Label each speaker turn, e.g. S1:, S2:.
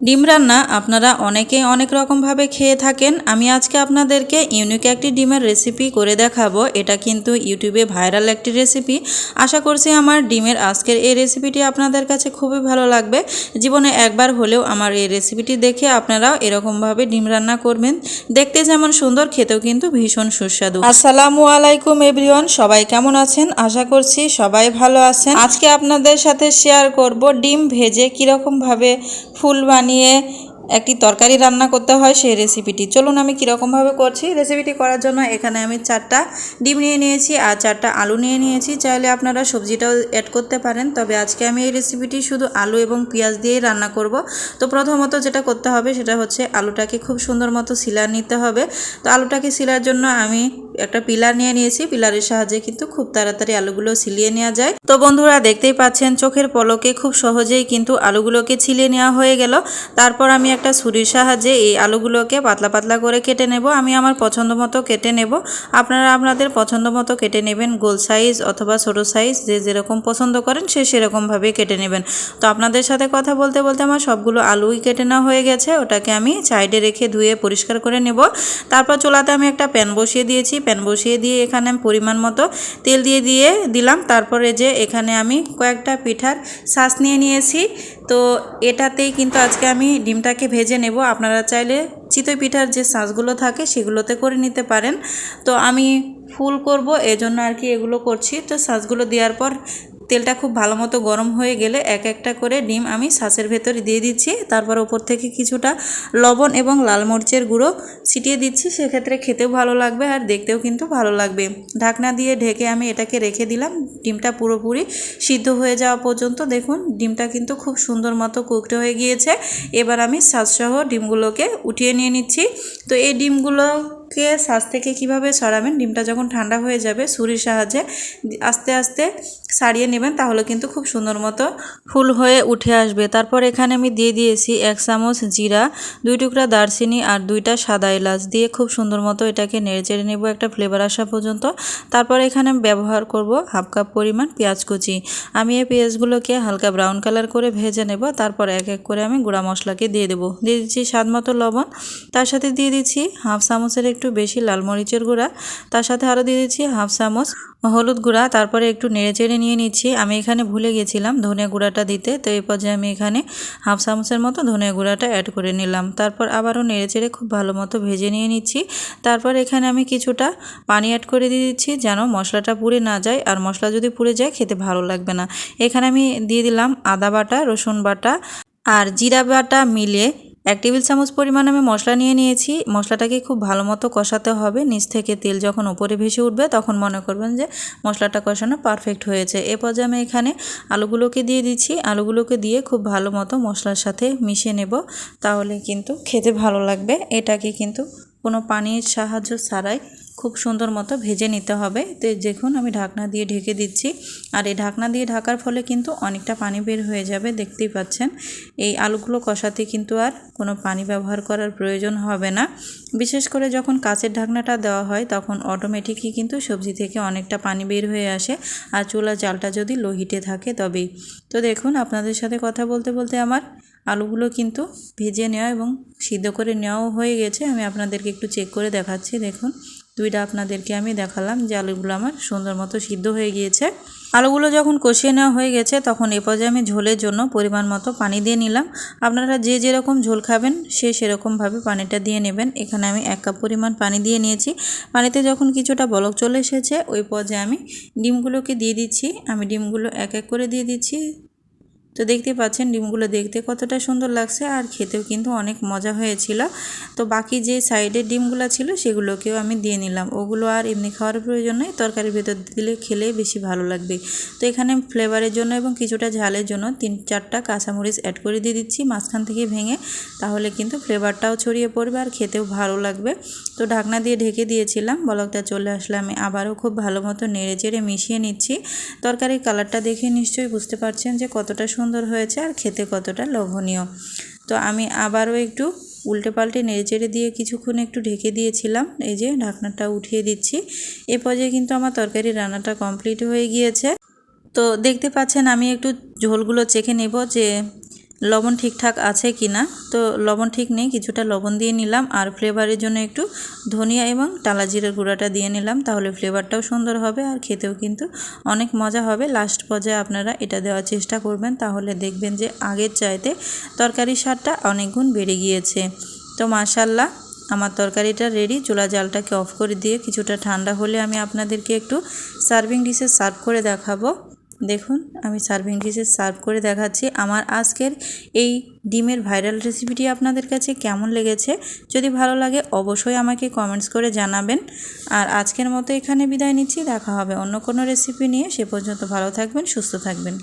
S1: ডিম রান্না আপনারা অনেকে অনেক রকমভাবে খেয়ে থাকেন। আমি আজকে আপনাদেরকে ইউনিক একটি ডিমের রেসিপি করে দেখাবো। এটা কিন্তু ইউটিউবে ভাইরাল একটি রেসিপি আশা করছি আমার ডিমের আজকের এই রেসিপিটি আপনাদের কাছে খুবই ভালো লাগবে। জীবনে একবার হলেও আমার এই রেসিপিটি দেখে আপনারাও এরকমভাবে ডিম রান্না করবেন। দেখতে যেমন সুন্দর, খেতেও কিন্তু ভীষণ সুস্বাদু। আসসালামু আলাইকুম এভরিওয়ান সবাই কেমন আছেন? আশা করছি সবাই ভালো আছেন। আজকে আপনাদের সাথে শেয়ার করব ডিম ভেজে কীরকমভাবে ফুল বানিয়ে একটি তরকারি রান্না করতে হয় সেই রেসিপিটি চলুন আমি কীরকমভাবে করছি। রেসিপিটি করার জন্য এখানে আমি চারটা ডিম নিয়ে নিয়েছি আর চারটা আলু নিয়ে নিয়েছি। চাইলে আপনারা সবজিটাও অ্যাড করতে পারেন। তবে আজকে আমি এই রেসিপিটি শুধু আলু এবং পেঁয়াজ দিয়েই রান্না করব। তো প্রথমত যেটা করতে হবে সেটা হচ্ছে আলুটাকে খুব সুন্দর মতো সিলার নিতে হবে। তো আলুটাকে সিলার জন্য আমি একটা পিলার নিয়ে নিয়েছি। পিলারের সাহায্যে কিন্তু খুব তাড়াতাড়ি আলুগুলো ছিলিয়ে নেওয়া যায়। তো বন্ধুরা দেখতেই পাচ্ছেন, চোখের পলকে খুব সহজেই কিন্তু আলুগুলোকে ছিলিয়ে নেওয়া হয়ে গেল। তারপর আমি একটা ছুরির সাহায্যে এই আলুগুলোকে পাতলা পাতলা করে কেটে নেব। আমি আমার পছন্দ মতো কেটে নেব। আপনারা আপনাদের পছন্দ মতো কেটে নেবেন। গোল সাইজ অথবা ছোটো সাইজ যে যেরকম পছন্দ করেন সে সেরকমভাবে কেটে নেবেন। তো আপনাদের সাথে কথা বলতে বলতে আমার সবগুলো আলুই কেটে নেওয়া হয়ে গেছে। ওটাকে আমি সাইডে রেখে ধুয়ে পরিষ্কার করে নেব। তারপর চুলাতে আমি একটা প্যান বসিয়ে দিয়েছি। প্যান বসিয়ে দিয়ে এখানে আমি পরিমাণ মতো তেল দিয়ে দিয়ে দিলাম। তারপরে যে এখানে আমি কয়েকটা পিঠার শ্বাস নিয়ে নিয়েছি। তো এটাতেই কিন্তু আজকে আমি ডিমটাকে ভেজে নেব। আপনারা চাইলে চিতই পিঠার যে সাঁচগুলো থাকে সেগুলোতে করে নিতে পারেন। তো আমি ফুল করব, এজন্য আর কি এগুলো করছি। তো শ্বাসগুলো দেওয়ার পর তেলটা খুব ভালো মতো গরম হয়ে গেলে এক একটা করে ডিম আমি শ্বাসের ভেতরে দিয়ে দিচ্ছি। তারপর ওপর থেকে কিছুটা লবণ এবং লাল মরিচের গুঁড়ো ছিটিয়ে দিচ্ছি। সেক্ষেত্রে খেতেও ভালো লাগবে আর দেখতেও কিন্তু ভালো লাগবে। ঢাকনা দিয়ে ঢেকে আমি এটাকে রেখে দিলাম। ডিমটা পুরোপুরি সিদ্ধ হয়ে যাওয়া পর্যন্ত দেখুন, ডিমটা কিন্তু খুব সুন্দর মতো কুকড হয়ে গিয়েছে। এবার আমি শ্বাসসহ ডিমগুলোকে উঠিয়ে নিয়ে নিচ্ছি। তো এই ডিমগুলো কে শ্বাস থেকে কীভাবে সরাবেন ডিমটা যখন ঠান্ডা হয়ে যাবে, ছুরির সাহায্যে আস্তে আস্তে সারিয়ে নেবেন, তাহলে কিন্তু খুব সুন্দর মতো ফুল হয়ে উঠে আসবে। তারপর এখানে আমি দিয়ে দিয়েছি এক চামচ জিরা, দুই টুকরা দারচিনি আর দুইটা সাদা এলাচ দিয়ে খুব সুন্দর মতো এটাকে নেড়ে চেড়ে নেব একটা ফ্লেভার আসা পর্যন্ত। তারপর এখানে ব্যবহার করব হাফ কাপ পরিমাণ পেঁয়াজ কুচি। আমি এই পেঁয়াজগুলোকে হালকা ব্রাউন কালার করে ভেজে নেব, তারপর এক এক করে আমি গুঁড়া মশলাকে দিয়ে দেবো। দিয়ে দিচ্ছি স্বাদ মতো লবণ, তার সাথে দিয়ে দিচ্ছি হাফ চামচের একটু বেশি লাল মরিচের গুঁড়া, তার সাথে আরও দিয়ে দিচ্ছি হাফ চামচ হলুদ গুঁড়া, তারপরে একটু নেড়ে চেড়ে নিয়ে নিচ্ছি। আমি এখানে ভুলে গেছিলাম ধনে গুঁড়াটা দিতে, তো এই পর্যায়ে আমি এখানে হাফ চামচের মতো ধনে গুঁড়াটা অ্যাড করে নিলাম। তারপর আবারও নেড়ে চেড়ে খুব ভালো মতো ভেজে নিয়ে নিচ্ছি। তারপর এখানে আমি কিছুটা পানি অ্যাড করে দিয়ে দিচ্ছি যেন মশলাটা পুড়ে না যায়, আর মশলা যদি পুড়ে যায় খেতে ভালো লাগবে না। এখানে আমি দিয়ে দিলাম আদা বাটা, রসুন বাটা, আর জিরা বাটা মিলিয়ে এক টেবিল চামচ পরিমাণ আমি মশলা নিয়ে নিয়েছি। মশলাটাকে খুব ভালো মতো কষাতে হবে। নিচ থেকে তেল যখন ওপরে ভেসে উঠবে, তখন মনে করবেন যে মশলাটা কষানো পারফেক্ট হয়েছে। এ পর্যায়ে আমি এখানে আলুগুলোকে দিয়ে দিচ্ছি। আলুগুলোকে দিয়ে খুব ভালো মতো মশলার সাথে মিশিয়ে নেব। তাহলে কিন্তু খেতে ভালো লাগবে। এটাকে কিন্তু কোনো পানির সাহায্য ছাড়াই খুব সুন্দর মতো ভেজে নিতে হবে। তো দেখুন, আমি ঢাকনা দিয়ে ঢেকে দিচ্ছি। আর এই ঢাকনা দিয়ে ঢাকার ফলে কিন্তু অনেকটা পানি বের হয়ে যাবে, দেখতেই পাচ্ছেন। এই আলুগুলো কষাতে কিন্তু আর কোনো পানি ব্যবহার করার প্রয়োজন হবে না। বিশেষ করে যখন কাঁচের ঢাকনাটা দেওয়া হয়, তখন অটোমেটিকই কিন্তু সবজি থেকে অনেকটা পানি বের হয়ে আসে। আর চুলা জালটা যদি লো হিটে থাকে তবেই। তো দেখুন, আপনাদের সাথে কথা বলতে বলতে আমার আলুগুলো কিন্তু ভেজে নেওয়া এবং সিদ্ধ করে নেওয়াও হয়ে গেছে। আমি আপনাদেরকে একটু চেক করে দেখাচ্ছি, দেখুন। দুইটা আপনাদেরকে আমি দেখালাম যে আলুগুলো আমার সুন্দর মতো সিদ্ধ হয়ে গিয়েছে। আলুগুলো যখন কষিয়ে নেওয়া হয়ে গেছে, তখন এ পর্যায়ে আমি ঝোলের জন্য পরিমাণ মতো পানি দিয়ে নিলাম। আপনারা যে যেরকম ঝোল খাবেন, সে সেরকমভাবে পানিটা দিয়ে নেবেন। এখানে আমি এক কাপ পরিমাণ পানি দিয়ে নিয়েছি। পানিতে যখন কিছুটা বলক চলে এসেছে, ওই পর্যায়ে আমি ডিমগুলোকে দিয়ে দিচ্ছি। আমি ডিমগুলো এক এক করে দিয়ে দিচ্ছি। তো দেখতে পাচ্ছেন ডিমগুলো দেখতে কতটা সুন্দর লাগছে আর খেতেও কিন্তু অনেক মজা হয়েছিল। তো বাকি যে সাইডের ডিমগুলো ছিল সেগুলোকেও আমি দিয়ে নিলাম। ওগুলো আর এমনি খাওয়ার প্রয়োজন নেই, তরকারির ভেতর দিলে খেলে বেশি ভালো লাগবে। তো এখানে ফ্লেভারের জন্য এবং কিছুটা ঝালের জন্য তিন চারটা কাঁচামরিচ অ্যাড করে দিয়ে দিচ্ছি মাঝখান থেকে ভেঙে, তাহলে কিন্তু ফ্লেভারটাও ছড়িয়ে পড়বে আর খেতেও ভালো লাগবে। তো ঢাকনা দিয়ে ঢেকে দিয়েছিলাম, বলকটা চলে আসলে আমি আবারও খুব ভালো মতো নেড়ে চেড়ে মিশিয়ে নিচ্ছি। তরকারির কালারটা দেখে নিশ্চয়ই বুঝতে পারছেন যে কতটা সুন্দর সুন্দর হয়েছে আর খেতে কতটা লোভনীয়। তো আমি আবারও একটু উল্টে পাল্টে নেড়েচেড়ে দিয়ে কিছুক্ষণ একটু ঢেকে দিয়েছিলাম। এই যে ঢাকনাটা উঠিয়ে দিচ্ছি। এ পর্যায়ে কিন্তু আমার তরকারি রান্নাটা কমপ্লিট হয়ে গিয়েছে। তো দেখতে পাচ্ছেন আমি একটু ঝোলগুলো চেখে নেব যে লবণ ঠিকঠাক আছে কি না? তো লবণ ঠিক নেই, কিছুটা লবণ দিয়ে নিলাম আর ফ্লেভারের জন্য একটু ধনিয়া এবং টালা জিরের গুঁড়াটা দিয়ে নিলাম, তাহলে ফ্লেভারটাও সুন্দর হবে আর খেতেও কিন্তু অনেক মজা হবে। লাস্ট পর্যায়ে আপনারা এটা দেওয়ার চেষ্টা করবেন, তাহলে দেখবেন যে আগের চাইতে তরকারির স্বাদটা অনেক গুণ বেড়ে গিয়েছে। তো মাশাল্লাহ আমার তরকারিটা রেডি চুলা জালটাকে অফ করে দিয়ে কিছুটা ঠান্ডা হলে আমি আপনাদেরকে একটু সার্ভিং ডিশে সার্ভ করে দেখাবো। দেখুন, আমি সার্ভিং ডিশে সার্ভ করে দেখাচ্ছি। আমার আজকের এই ডিমের ভাইরাল রেসিপিটি আপনাদের কাছে কেমন লেগেছে? যদি ভালো লাগে, অবশ্যই আমাকে কমেন্টস করে জানাবেন। আর আজকের মতো এখানে বিদায় নিচ্ছি। দেখা হবে অন্য কোনো রেসিপি নিয়ে। সে পর্যন্ত ভালো থাকবেন, সুস্থ থাকবেন।